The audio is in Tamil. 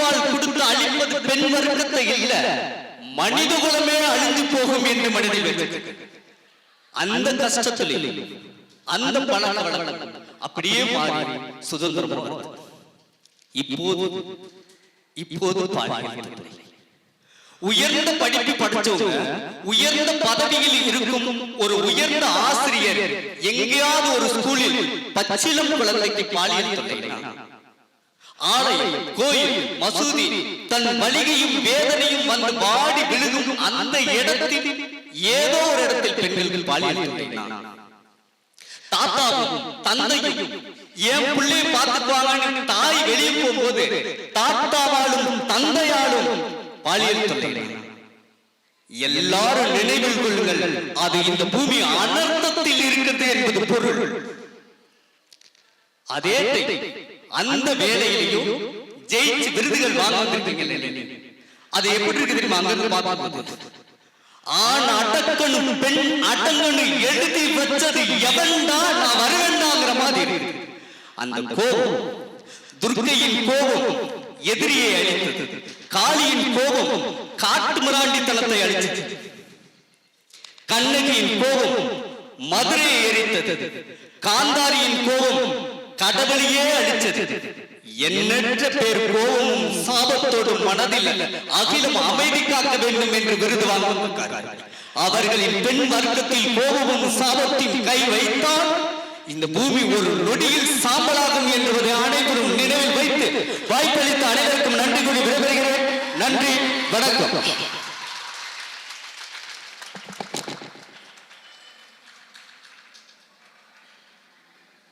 தாய்ப்பால் கொடுத்து அழிப்பது பெண் வர்க்கத்தை இல்ல மனித குலமே அழிந்து போகும் என்று மனிதன் அந்த கஷ்டத்தில் அந்த பழக்க அப்படியே மாறி சுதந்திரம் இப்போது இப்போது உயர்ந்த படிப்பு படிச்சவங்க உயர்ந்த பதவியில் இருக்கும் ஒரு உயர்ந்த ஆசிரியர் எங்கேயாவது ஒரு ஸ்கூலில் பச்சிலம் குழந்தைக்கு பாலியல் தொல்லைனா ஆலயம் கோயில் மசூதி தன் மளிகையும் வேதனையும் வந்து வாடி விழுகும் அந்த இடத்தில் ஏதோ ஒரு இடத்தில் பெண்களுக்கு பாலியல் தாத்தாவும் தந்தையும் என் பிள்ளை பார்த்துக்குவாங்கன்னு தாய் வெளியே போகும்போது தாத்தாவாலும் தந்தையாலும் பாலியல் தொல்லை எல்லாரும் நினைவில் கொள்ளுங்கள் அது இந்த பூமி அனர்த்தத்தில் இருக்கிறது என்பது பொருள். அதே அந்த வேலையிலையும் ஜெயிச்சு விருதுகள் வாங்கிட்டு அது எப்படி இருக்கு தெரியுமா? அங்கிருந்து பார்க்கும்போது. ஆண் அடக்கணும் பெண் அடங்கணும் எழுதி வச்சது எவன்டா நான் வரவேண்டாங்கிற மாதிரி அந்த கோபம் துர்க்கையின் கோபம் எதிரியை அழித்தது. காளியின் கோபம் காட்டு மிராண்டித்தனத்தை அழித்தது. கண்ணகியின் கோபம் மதுரையை எரித்தது. காந்தாரியின் கோபம் கடவுளையே அழிச்சது எண்ணற்ற பேர் கோபமும் சாபத்தோடும் மனதில் அகிலம் அமைதி காக்க வேண்டும் என்று விருது வாங்கியிருக்கிறார்கள் அவர்களின் பெண் வர்க்கத்தில் கோபமும் சாபத்தின் கை வைத்தால் இந்த பூமி ஒரு நொடியில் சாம்பலாகும் என்பதை அனைவரும் நினைவில் வைத்து வாய்ப்பளித்த அனைவருக்கும் நன்றி கூறி விடைபெறுகிறேன். நன்றி வணக்கம்.